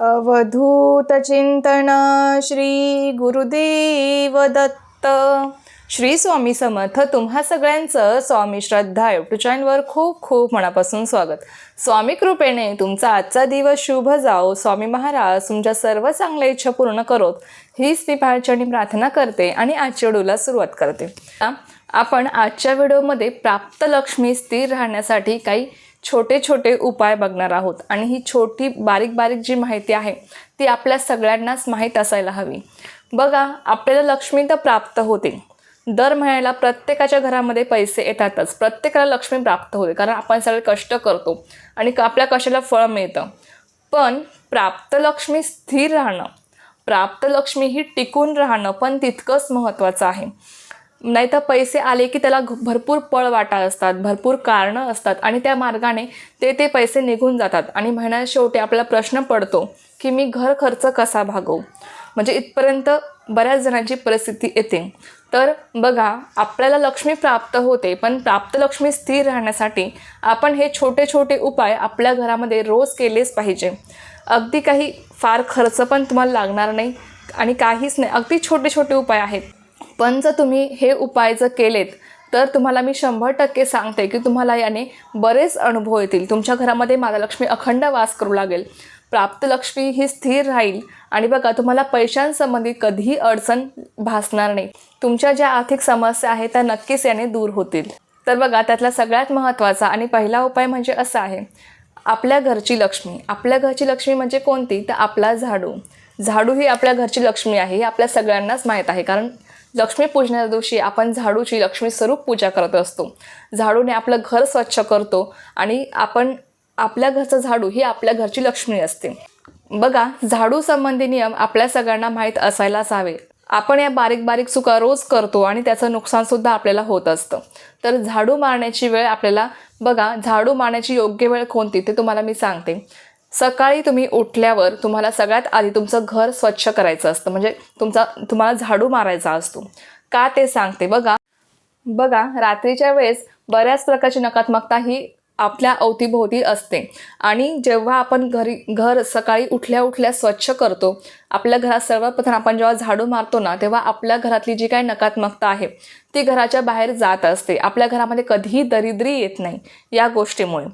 अवधूतचिंतन श्री गुरुदेव दत्त. श्री स्वामी समर्थ तुम्हा सगळ्यांचं स्वामी श्रद्धा युट्यूब चॅनलवर खूप खूप मनापासून स्वागत. स्वामी कृपेने तुमचा आजचा दिवस शुभ जाओ. स्वामी महाराज तुमच्या सर्व चांगल्या इच्छा पूर्ण करोत. हीच मी पाळचणी प्रार्थना करते आणि आजच्या सुरुवात करते. आपण आजच्या व्हिडिओमध्ये प्राप्त लक्ष्मी स्थिर राहण्यासाठी काही छोटे छोटे उपाय बघणार आहोत. आणि ही छोटी बारीक बारीक जी माहिती आहे ती आपल्या सगळ्यांनाच माहीत असायला हवी. बघा आपल्याला लक्ष्मी तर प्राप्त होते. दर महिन्याला प्रत्येकाच्या घरामध्ये पैसे येतातच. प्रत्येकाला लक्ष्मी प्राप्त होते कारण आपण सगळे कष्ट करतो आणि आपल्या कशाला फळ मिळतं. पण प्राप्त लक्ष्मी स्थिर राहणं प्राप्त लक्ष्मी ही टिकून राहणं पण तितकंच महत्त्वाचं आहे. नाही तर पैसे आले की त्याला भरपूर पळवाटा असतात भरपूर कारणं असतात आणि त्या मार्गाने ते ते पैसे निघून जातात. आणि महिन्या शेवटी आपल्याला प्रश्न पडतो की मी घर खर्च कसा भागवू? म्हणजे इथपर्यंत बऱ्याच जणांची परिस्थिती येते. तर बघा आपल्याला लक्ष्मी प्राप्त होते पण प्राप्त लक्ष्मी स्थिर राहण्यासाठी आपण हे छोटे छोटे उपाय आपल्या घरामध्ये रोज केलेच पाहिजे. अगदी काही फार खर्च पण तुम्हाला लागणार नाही आणि काहीच नाही. अगदी छोटे छोटे उपाय आहेत. पण जर तुम्ही हे उपाय जर केलेत तर तुम्हाला मी शंभर टक्के सांगते की तुम्हाला याने बरेच अनुभव येतील. तुमच्या घरामध्ये माता लक्ष्मी अखंड वास करू लागेल. प्राप्त लक्ष्मी ही स्थिर राहील आणि बघा तुम्हाला पैशांसंबंधी कधीही अडचण भासणार नाही. तुमच्या ज्या आर्थिक समस्या आहेत त्या नक्कीच याने दूर होतील. तर बघा त्यातला सगळ्यात महत्त्वाचा आणि पहिला उपाय म्हणजे असा आहे आपल्या घरची लक्ष्मी. आपल्या घरची लक्ष्मी म्हणजे कोणती? तर आपला झाडू. झाडू ही आपल्या घरची लक्ष्मी आहे हे आपल्या सगळ्यांनाच माहीत आहे. कारण लक्ष्मीपूजनाच्या दिवशी आपण झाडूची लक्ष्मी स्वरूप पूजा करत असतो. झाडूने आपलं घर स्वच्छ करतो आणि आपण आपल्या घरचं झाडू ही आपल्या घरची लक्ष्मी असते. बघा झाडू संबंधी नियम आपल्या सगळ्यांना माहीत असायलाच हवे. आपण या बारीक बारीक चुका रोज करतो आणि त्याचं नुकसानसुद्धा आपल्याला होत असतं. तर झाडू मारण्याची वेळ आपल्याला बघा झाडू मारण्याची योग्य वेळ कोणती ते तुम्हाला मी सांगते. सकाळी तुम्ही उठल्यावर तुम्हाला सगळ्यात आधी तुमचं घर स्वच्छ करायचं असतं. म्हणजे तुमचा तुम्हाला झाडू मारायचा असतो. का ते सांगते. बघा बघा रात्रीच्या वेळेस बऱ्याच प्रकारची नकारात्मकता ही आपल्या अवतीभोवती असते. आणि जेव्हा आपण घरी घर सकाळी उठल्या उठल्या स्वच्छ करतो आपल्या घरात सर्वप्रथम आपण जेव्हा झाडू मारतो ना तेव्हा आपल्या घरातली जी काही नकारात्मकता आहे ती घराच्या बाहेर जात असते. आपल्या घरामध्ये कधीही दरिद्री येत नाही या गोष्टीमुळे.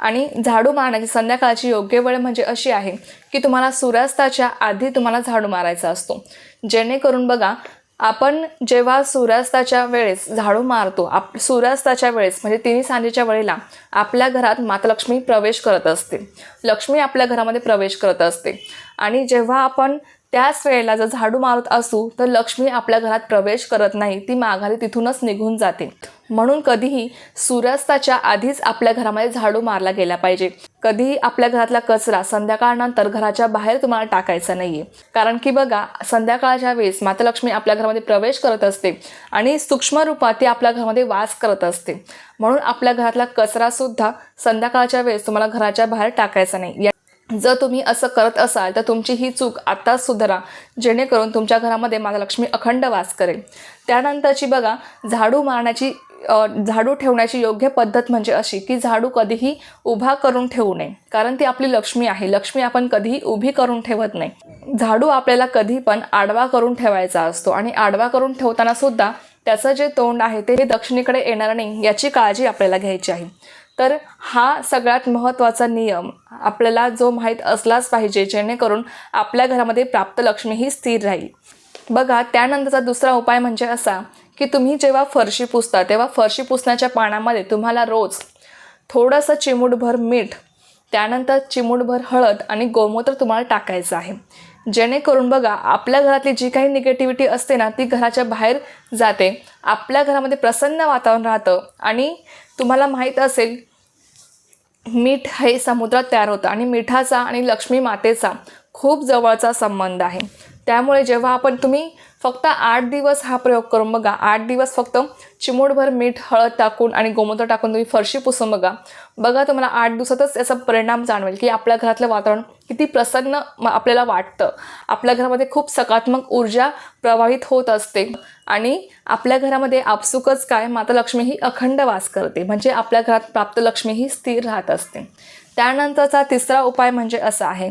आणि झाडू मारण्याची संध्याकाळची योग्य वेळ म्हणजे अशी आहे की तुम्हाला सूर्यास्ताच्या आधी तुम्हाला झाडू मारायचा असतो. जेणेकरून बघा आपण जेव्हा सूर्यास्ताच्या वेळेस झाडू मारतो आप सूर्यास्ताच्या वेळेस म्हणजे तिन्ही सांजेच्या वेळेला आपल्या घरात माता लक्ष्मी प्रवेश करत असते. लक्ष्मी आपल्या घरामध्ये प्रवेश करत असते. आणि जेव्हा आपण त्याच वेळेला जर झाडू मारत असू तर लक्ष्मी आपल्या घरात प्रवेश करत नाही. ती माघारी तिथूनच निघून जाते. म्हणून कधीही सूर्यास्ताच्या आधीच आपल्या घरामध्ये झाडू मारला गेला पाहिजे. कधीही आपल्या घरातला कचरा संध्याकाळनंतर घराच्या बाहेर तुम्हाला टाकायचा नाहीये. कारण की बघा संध्याकाळच्या वेळेस माता लक्ष्मी आपल्या घरामध्ये प्रवेश करत असते आणि सूक्ष्म रूपात ती आपल्या घरामध्ये वास करत असते. म्हणून आपल्या घरातला कचरासुद्धा संध्याकाळच्या वेळेस तुम्हाला घराच्या बाहेर टाकायचा नाही. या- जर तुम्ही असं करत असाल तर तुमची ही चूक आत्ताच सुधारा जेणेकरून तुमच्या घरामध्ये माझा लक्ष्मी अखंड वास करेल. त्यानंतरची बघा झाडू मारण्याची झाडू ठेवण्याची योग्य पद्धत म्हणजे अशी की झाडू कधीही उभा करून ठेवू नये कारण ती आपली लक्ष्मी आहे. लक्ष्मी आपण कधीही उभी करून ठेवत नाही. झाडू आपल्याला कधी पण आडवा करून ठेवायचा असतो आणि आडवा करून ठेवताना सुद्धा त्याचं जे तोंड आहे ते दक्षिणेकडे येणार नाही याची काळजी आपल्याला घ्यायची आहे. तर हा सगळ्यात महत्त्वाचा नियम आपल्याला जो माहीत असलाच पाहिजे जेणेकरून आपल्या घरामध्ये प्राप्त लक्ष्मी ही स्थिर राहील. बघा त्यानंतरचा दुसरा उपाय म्हणजे असा की तुम्ही जेव्हा फरशी पुसता तेव्हा फरशी पुसण्याच्या पाण्यामध्ये तुम्हाला रोज थोडंसं चिमूटभर मीठ त्यानंतर चिमूटभर हळद आणि गोमूत्र तुम्हाला टाकायचं आहे. जेणेकरून बघा आपल्या घरातली जी काही निगेटिव्हिटी असते ना ती घराच्या बाहेर जाते. आपल्या घरामध्ये प्रसन्न वातावरण राहतं आणि तुम्हाला माहीत असेल मीठ हे समुद्रात तयार होतं आणि मिठाचा आणि लक्ष्मी मातेचा खूप जवळचा संबंध आहे. त्यामुळे जेव्हा आपण तुम्ही फक्त आठ दिवस हा प्रयोग करून बघा. आठ दिवस फक्त चिमूटभर मीठ हळद टाकून आणि गोमूत्र टाकून तुम्ही फरशी पुसून बघा. बघा तुम्हाला आठ दिवसातच याचा परिणाम जाणवेल की आपल्या घरातलं वातावरण किती प्रसन्न म- आपल्याला वाटतं. आपल्या घरामध्ये खूप सकारात्मक ऊर्जा प्रवाहित होत असते. आणि आपल्या घरामध्ये आपसुकच काय? माता लक्ष्मी ही अखंड वास करते. म्हणजे आपल्या घरात प्राप्त लक्ष्मी ही स्थिर राहत असते. त्यानंतरचा तिसरा उपाय म्हणजे असा आहे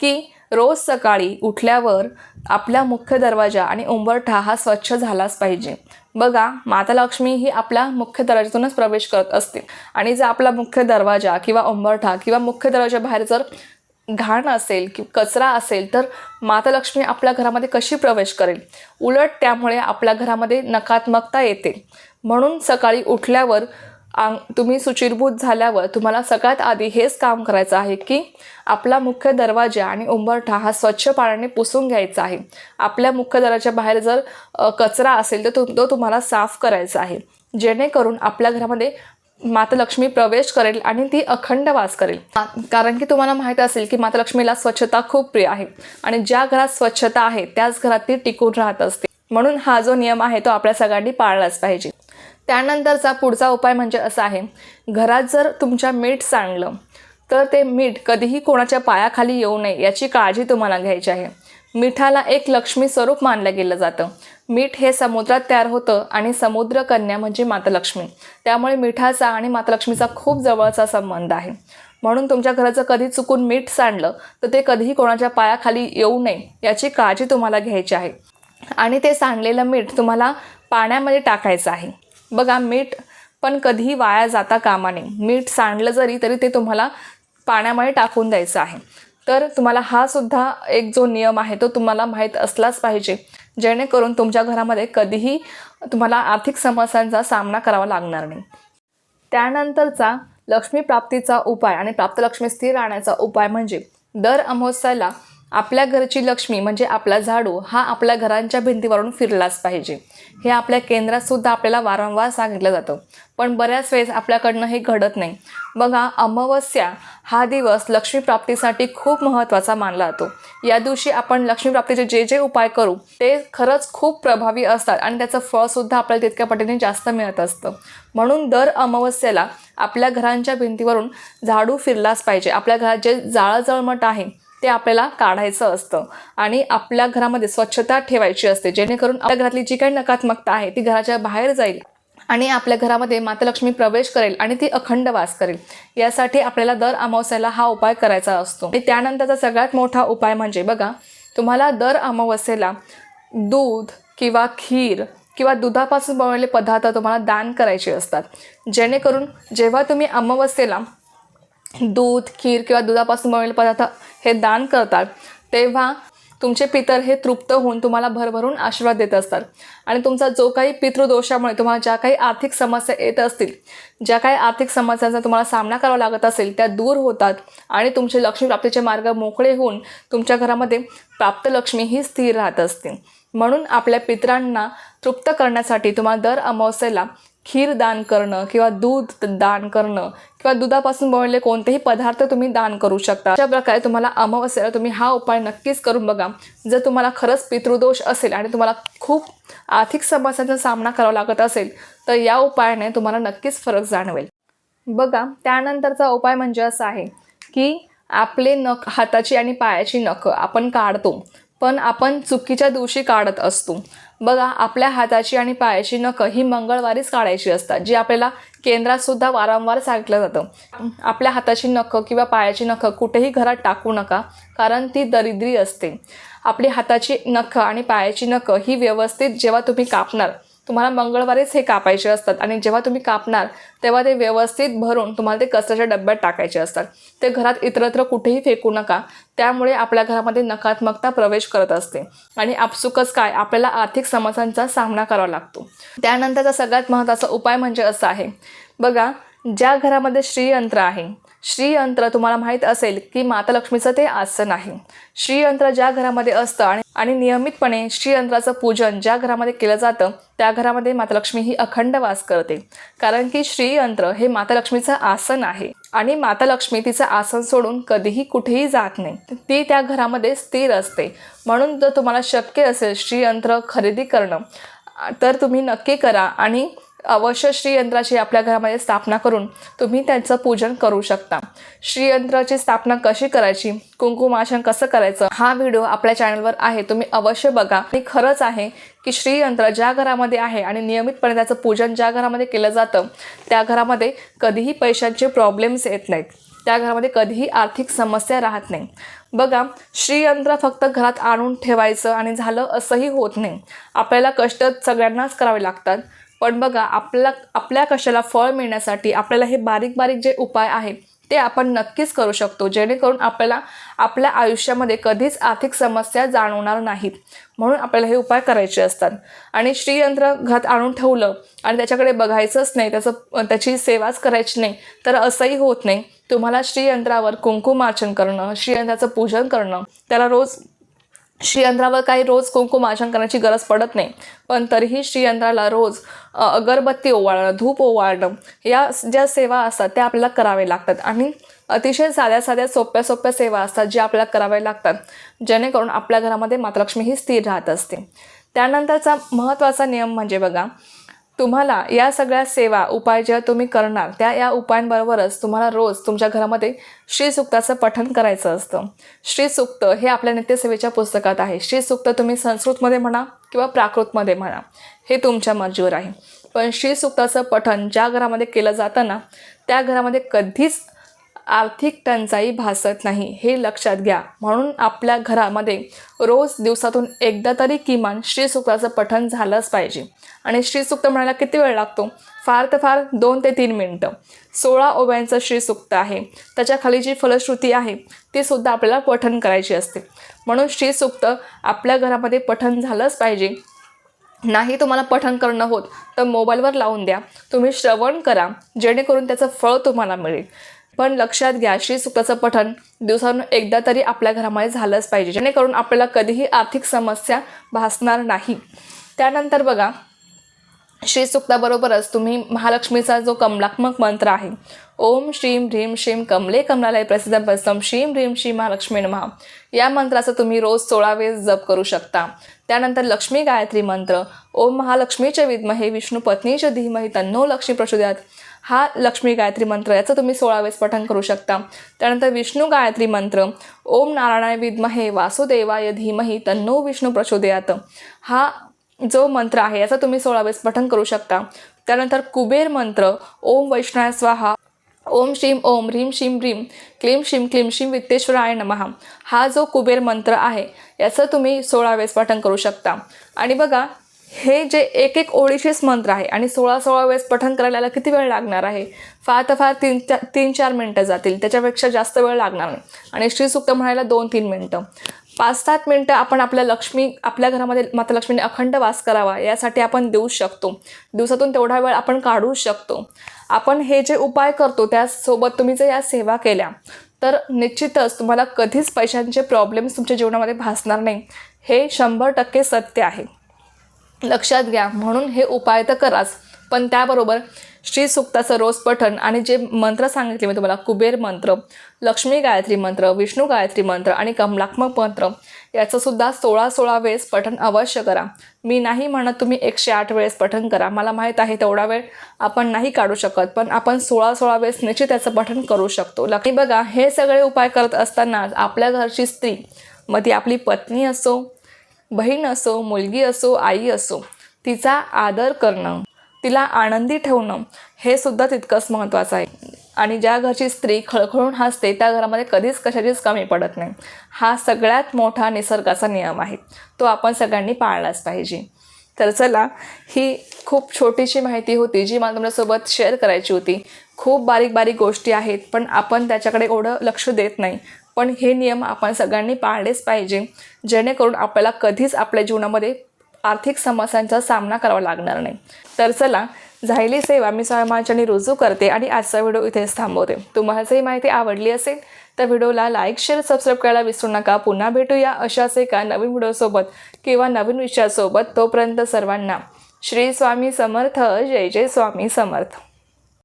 की रोज सकाळी उठल्यावर आपला मुख्य दरवाजा आणि उंबरठा हा स्वच्छ झालाच पाहिजे. बघा माता लक्ष्मी ही आपल्या मुख्य दरवाजातूनच प्रवेश करत असते आणि जर आपला मुख्य दरवाजा किंवा उंबरठा किंवा मुख्य दरवाजा बाहेर जर घाण असेल कि कचरा असेल तर माता लक्ष्मी आपल्या घरामध्ये कशी प्रवेश करेल? उलट त्यामुळे आपल्या घरामध्ये नकारात्मकता येते. म्हणून सकाळी उठल्यावर आंग तुम्ही सुचिरभूत झाल्यावर तुम्हाला सगळ्यात आधी हेच काम करायचं आहे की आपला मुख्य दरवाजा आणि उंबरठा हा स्वच्छ पाण्याने पुसून घ्यायचा आहे. आपल्या मुख्य दराच्या बाहेर जर कचरा असेल तर तो तो तुम्हाला साफ करायचा आहे. जेणेकरून आपल्या घरामध्ये माता लक्ष्मी प्रवेश करेल आणि ती अखंड वास करेल. कारण की तुम्हाला माहीत असेल की मातलक्ष्मीला स्वच्छता खूप प्रिय आहे आणि ज्या घरात स्वच्छता आहे त्याच घरात ती टिकून राहत असते. म्हणून हा जो नियम आहे तो आपल्या सगळ्यांनी पाळलाच पाहिजे. त्यानंतरचा पुढचा उपाय म्हणजे असा आहे घरात जर तुमच्या मीठ सांडलं तर ते मीठ कधीही कोणाच्या पायाखाली येऊ नये याची काळजी तुम्हाला घ्यायची आहे. मिठाला एक लक्ष्मी स्वरूप मानलं गेलं जातं. मीठ हे समुद्रात तयार होतं आणि समुद्र कन्या म्हणजे मातलक्ष्मी. त्यामुळे मिठाचा आणि मातलक्ष्मीचा खूप जवळचा संबंध आहे. म्हणून तुमच्या घराचं कधी चुकून मीठ सांडलं तर ते कधीही कोणाच्या पायाखाली येऊ नये याची काळजी तुम्हाला घ्यायची आहे. आणि ते सांडलेलं मीठ तुम्हाला पाण्यामध्ये टाकायचं आहे. बघा मीठ पण कधीही वाया जाता कामा नये. मीठ सांडलं जरी तरी ते तुम्हाला पाण्यामध्ये टाकून द्यायचं आहे. तर तुम्हाला हा सुद्धा एक जो नियम आहे तो तुम्हाला माहीत असलाच पाहिजे. जेणेकरून तुमच्या घरामध्ये कधीही तुम्हाला आर्थिक समस्यांचा सामना करावा लागणार नाही. त्यानंतरचा लक्ष्मी प्राप्तीचा उपाय आणि प्राप्त लक्ष्मी स्थिर राहण्याचा उपाय म्हणजे दर अमावस्याला आपल्या घरची लक्ष्मी म्हणजे आपला झाडू हा आपल्या घरांच्या भिंतीवरून फिरलाच पाहिजे. हे आपल्या केंद्रात सुद्धा आपल्याला वारंवार सांगितलं जातं. पण बऱ्याच वेळेस आपल्याकडनं हे घडत नाही. बघा अमावस्या हा दिवस लक्ष्मी प्राप्तीसाठी खूप महत्त्वाचा मानला जातो. या दिवशी आपण लक्ष्मी प्राप्तीचे जे जे उपाय करू ते खरंच खूप प्रभावी असतात आणि त्याचं फळसुद्धा आपल्याला तितक्या पटीने जास्त मिळत असतं. म्हणून दर अमावस्येला आपल्या घरांच्या भिंतीवरून झाडू फिरलाच पाहिजे. आपल्या घरात जे जाळं जळमट आहे ते आपल्याला काढायचं असतं. आणि आपल्या घरामध्ये स्वच्छता ठेवायची असते. जेणेकरून आपल्या घरातली जी काही नकारात्मकता आहे ती घराच्या बाहेर जाईल आणि आपल्या घरामध्ये माता लक्ष्मी प्रवेश करेल आणि ती अखंड वास करेल. यासाठी आपल्याला दर अमावस्याला हा उपाय करायचा असतो. आणि त्यानंतरचा सगळ्यात मोठा उपाय म्हणजे बघा तुम्हाला दर अमावस्येला दूध किंवा खीर किंवा दुधापासून बनवलेले पदार्थ तुम्हाला दान करायचे असतात. जेणेकरून जेव्हा तुम्ही अमावस्येला दूध खीर किंवा दुधापासून बनवलेले पदार्थ हे दान करतात. तेव्हा तुमचे पितर हे तृप्त होऊन तुम्हाला भरभरून आशीर्वाद देत असतात. आणि तुमचा जो काही पितृदोषामुळे तुम्हाला ज्या काही आर्थिक समस्या येत असतील ज्या काही आर्थिक समस्यांचा तुम्हाला सामना करावा लागत असेल त्या दूर होतात आणि तुमचे लक्ष्मी प्राप्तीचे मार्ग मोकळे होऊन तुमच्या घरामध्ये प्राप्त लक्ष्मी ही स्थिर राहत असते. म्हणून आपल्या पितरांना तृप्त करण्यासाठी तुम्हाला दर अमावस्येला खीर दान करणं किंवा दूध दान करणं किंवा दुधापासून बनवलेले कोणतेही पदार्थ तुम्ही दान करू शकता. अशा प्रकारे तुम्हाला अमावस्येला तुम्ही हा उपाय नक्कीच करून बघा. जर तुम्हाला खरंच पितृदोष असेल आणि तुम्हाला खूप आर्थिक समस्यांचा सामना करावा लागत असेल तर या उपायाने तुम्हाला नक्कीच फरक जाणवेल. बघा त्यानंतरचा उपाय म्हणजे असा आहे की आपले नख हाताची आणि पायाची नखं आपण काढतो. पण आपण चुकीच्या दिवशी काढत असतो. बघा आपल्या हाताची आणि पायाची नखं ही मंगळवारीच काढायची असतात जी आपल्याला केंद्रातसुद्धा वारंवार सांगितलं जातं. आपल्या हाताची नखं किंवा पायाची नखं कुठेही घरात टाकू नका कारण ती दरिद्री असते. आपली हाताची नखं आणि पायाची नखं ही व्यवस्थित जेव्हा तुम्ही कापणार तुम्हाला मंगळवारीच हे कापायचे असतात आणि जेव्हा तुम्ही कापणार तेव्हा ते व्यवस्थित भरून तुम्हाला ते कचऱ्याच्या डब्यात टाकायचे असतात. ते घरात इतरत्र कुठेही फेकू नका त्यामुळे आपल्या घरामध्ये नकारात्मकता प्रवेश करत असते. आणि आपसुकच काय आपल्याला आर्थिक समस्यांचा सामना करावा लागतो. त्यानंतरचा सगळ्यात महत्त्वाचा उपाय म्हणजे असा आहे. बघा ज्या घरामध्ये श्रीयंत्र आहे श्रीयंत्र तुम्हाला माहीत असेल की माता लक्ष्मीचं ते आसन आहे. श्रीयंत्र ज्या घरामध्ये असतं आणि आणि नियमितपणे श्रीयंत्राचं पूजन ज्या घरामध्ये केलं जातं त्या घरामध्ये माता लक्ष्मी ही अखंड वास करते. कारण की श्रीयंत्र हे माता लक्ष्मीचं आसन आहे. आणि माता लक्ष्मी तिचं आसन सोडून कधीही कुठेही जात नाही. ती त्या घरामध्ये स्थिर असते. म्हणून जर तुम्हाला शक्य असेल श्रीयंत्र खरेदी करणं तर तुम्ही नक्की करा आणि अवश्य श्रीयंत्राची आपल्या घरामध्ये स्थापना करून तुम्ही त्यांचं पूजन करू शकता. श्रीयंत्राची स्थापना कशी करायची? कुंकुमाशन कसं करायचं? हा व्हिडिओ आपल्या चॅनलवर आहे तुम्ही अवश्य बघा. आणि खरंच आहे की श्रीयंत्र ज्या घरामध्ये आहे आणि नियमितपणे त्याचं पूजन ज्या घरामध्ये केलं जातं त्या घरामध्ये कधीही पैशांचे प्रॉब्लेम्स येत नाहीत. त्या घरामध्ये कधीही आर्थिक समस्या राहत नाही. बघा श्रीयंत्र फक्त घरात आणून ठेवायचं आणि झालं असंही होत नाही. आपल्याला कष्ट सगळ्यांनाच करावे लागतात. पण बघा आपला आपल्या कशाला फळ मिळण्यासाठी आपल्याला हे बारीक बारीक जे उपाय आहेत ते आपण नक्कीच करू शकतो जेणेकरून आपल्याला आपल्या आयुष्यामध्ये कधीच आर्थिक समस्या जाणवणार नाहीत. म्हणून आपल्याला हे उपाय करायचे असतात. आणि श्रीयंत्र घरात आणून ठेवलं आणि त्याच्याकडे बघायचंच नाही त्याचं त्याची सेवाच करायची नाही तर असंही होत नाही. तुम्हाला श्रीयंत्रावर कुंकुमार्चन करणं श्रीयंत्राचं पूजन करणं त्याला रोज श्रीयंत्रावर काही रोज कुंकुमार्चन करण्याची गरज पडत नाही. पण तरीही श्रीयंत्राला रोज अगरबत्ती ओवाळणं धूप ओवाळणं या ज्या सेवा असतात त्या आपल्याला कराव्या लागतात. आणि अतिशय साध्या साध्या सोप्या सोप्या सेवा असतात ज्या आपल्याला कराव्या लागतात. जेणेकरून आपल्या घरामध्ये मातलक्ष्मी ही स्थिर राहत असते. त्यानंतरचा महत्त्वाचा नियम म्हणजे बघा तुम्हाला या सगळ्या सेवा उपाय ज्या तुम्ही करणार त्या या उपायांबरोबरच तुम्हाला रोज तुमच्या घरामध्ये श्रीसुक्ताचं पठन करायचं असतं. श्रीसुक्त हे आपल्या नित्यसेवेच्या पुस्तकात आहे. श्रीसुक्त तुम्ही संस्कृतमध्ये म्हणा किंवा प्राकृतमध्ये म्हणा हे तुमच्या मर्जीवर आहे. पण श्रीसुक्ताचं पठन ज्या घरामध्ये केलं जातं ना त्या घरामध्ये कधीच आर्थिक टंचाई भासत नाही हे लक्षात घ्या. म्हणून आपल्या घरामध्ये रोज दिवसातून एकदा तरी किमान श्रीसुक्ताचं पठण झालंच पाहिजे. आणि श्रीसुक्त म्हणायला किती वेळ लागतो? फार तर फार दोन ते तीन मिनटं. सोळा ओव्यांचं श्रीसूक्त आहे. त्याच्याखाली जी फलश्रुती आहे ती सुद्धा आपल्याला पठण करायची असते. म्हणून श्रीसूक्त आपल्या घरामध्ये पठण झालंच पाहिजे. नाही तुम्हाला पठण करणं होत तर मोबाईलवर लावून द्या. तुम्ही श्रवण करा जेणेकरून त्याचं फळ तुम्हाला मिळेल. पण लक्षात घ्या श्रीसुक्ताचं पठण दिवसानं एकदा तरी आपल्या घरामध्ये झालंच पाहिजे. जेणेकरून आपल्याला कधीही आर्थिक समस्या भासणार नाही. त्यानंतर बघा श्रीसुक्ताबरोबरच तुम्ही महालक्ष्मीचा जो कमलात्मक मंत्र आहे ओम श्रीम ह्रीम श्रीम कमले कमलालय प्रसिद्ध बसम श्रीम ह्रीम श्री महालक्ष्मी नमः. या मंत्राचा तुम्ही रोज सोळा वेळेस जप करू शकता. त्यानंतर लक्ष्मी गायत्री मंत्र ओम महालक्ष्मीचे विद्महे विष्णू पत्नीचे धीमही तन्नो लक्ष्मी प्रचोदयात. हा लक्ष्मी गायत्री मंत्र याचं तुम्ही सोळा वेळेस पठण करू शकता. त्यानंतर विष्णू गायत्री मंत्र ओम नारायणाय विद्महे वासुदेवाय धीमही तन्नो विष्णू प्रचोदयात. हा जो मंत्र आहे याचा तुम्ही सोळा वेळेस पठण करू शकता. त्यानंतर कुबेर मंत्र ओम वैष्णव स्वाहा. ओम श्रीम ओम ह्रीम श्रीम ह्रीम क्लीम श्रीम क्लीम श्रीम वित्तेश्वराय नमः. हा जो कुबेर मंत्र आहे याचं तुम्ही सोळा वेळेस पठण करू शकता. आणि बघा हे जे एक एक ओळीचेच मंत्र आहे आणि सोळा सोळा वेळेस पठण करायला किती वेळ लागणार आहे? फार तर फार तीन चा तीन चार मिनटं जातील. त्याच्यापेक्षा जास्त वेळ लागणार नाही. आणि श्रीसुक्त म्हणायला दोन तीन मिनटं. पाच सात मिनटं आपण आपल्या लक्ष्मी आपल्या घरामध्ये माता लक्ष्मीने अखंड वास करावा यासाठी आपण देऊ शकतो. दिवसातून तेवढा वेळ आपण काढू शकतो. आपण हे जे उपाय करतो त्यासोबत तुम्ही जर या सेवा केल्या तर निश्चितच तुम्हाला कधीच पैशांचे प्रॉब्लेम्स तुमच्या जीवनामध्ये भासणार नाही. हे शंभर टक्के सत्य आहे. लक्षात घ्या म्हणून हे उपाय तर कराच. पण त्याबरोबर श्रीसुक्ताचं रोज पठण आणि जे मंत्र सांगितले मी तुम्हाला कुबेर मंत्र लक्ष्मी गायत्री मंत्र विष्णू गायत्री मंत्र आणि कमलात्मक मंत्र याचंसुद्धा सोळा सोळा वेळेस पठण अवश्य करा. मी नाही म्हणत तुम्ही एकशे आठ वेळेस पठण करा. मला माहीत आहे तेवढा वेळ आपण नाही काढू शकत पण आपण सोळा सोळा वेळेस निश्चित त्याचं पठण करू शकतो. लकी बघा हे सगळे उपाय करत असताना आपल्या घरची स्त्री मग ती आपली पत्नी असो बहीण असो मुलगी असो आई असो तिचा आदर करणं तिला आनंदी ठेवणं हे सुद्धा तितकंच महत्त्वाचं आहे. आणि ज्या घरची स्त्री खळखळून हसते त्या घरामध्ये कधीच कशाचीच कमी पडत नाही. हा सगळ्यात मोठा निसर्गाचा नियम आहे. तो आपण सगळ्यांनी पाळलाच पाहिजे. तर चला ही खूप छोटीशी माहिती होती जी मला तुमच्यासोबत शेअर करायची होती. खूप बारीक बारीक गोष्टी आहेत पण आपण त्याच्याकडे एवढं लक्ष देत नाही. पण हे नियम आपण सगळ्यांनी पाळलेच पाहिजे. जेणेकरून आपल्याला कधीच आपल्या जीवनामध्ये आर्थिक समस्यांचा सामना करावा लागणार नाही. तर चला झायली सेवा मी स्वयंमाचणी रुजू करते आणि आजचा व्हिडिओ इथेच थांबवते. तुम्हाला जर ही माहिती आवडली असेल तर व्हिडिओला लाईक शेअर सबस्क्राईब करायला विसरू नका. पुन्हा भेटूया अशाच एका नवीन व्हिडिओसोबत किंवा नवीन विषयासोबत. तोपर्यंत सर्वांना श्री स्वामी समर्थ. जय जय स्वामी समर्थ.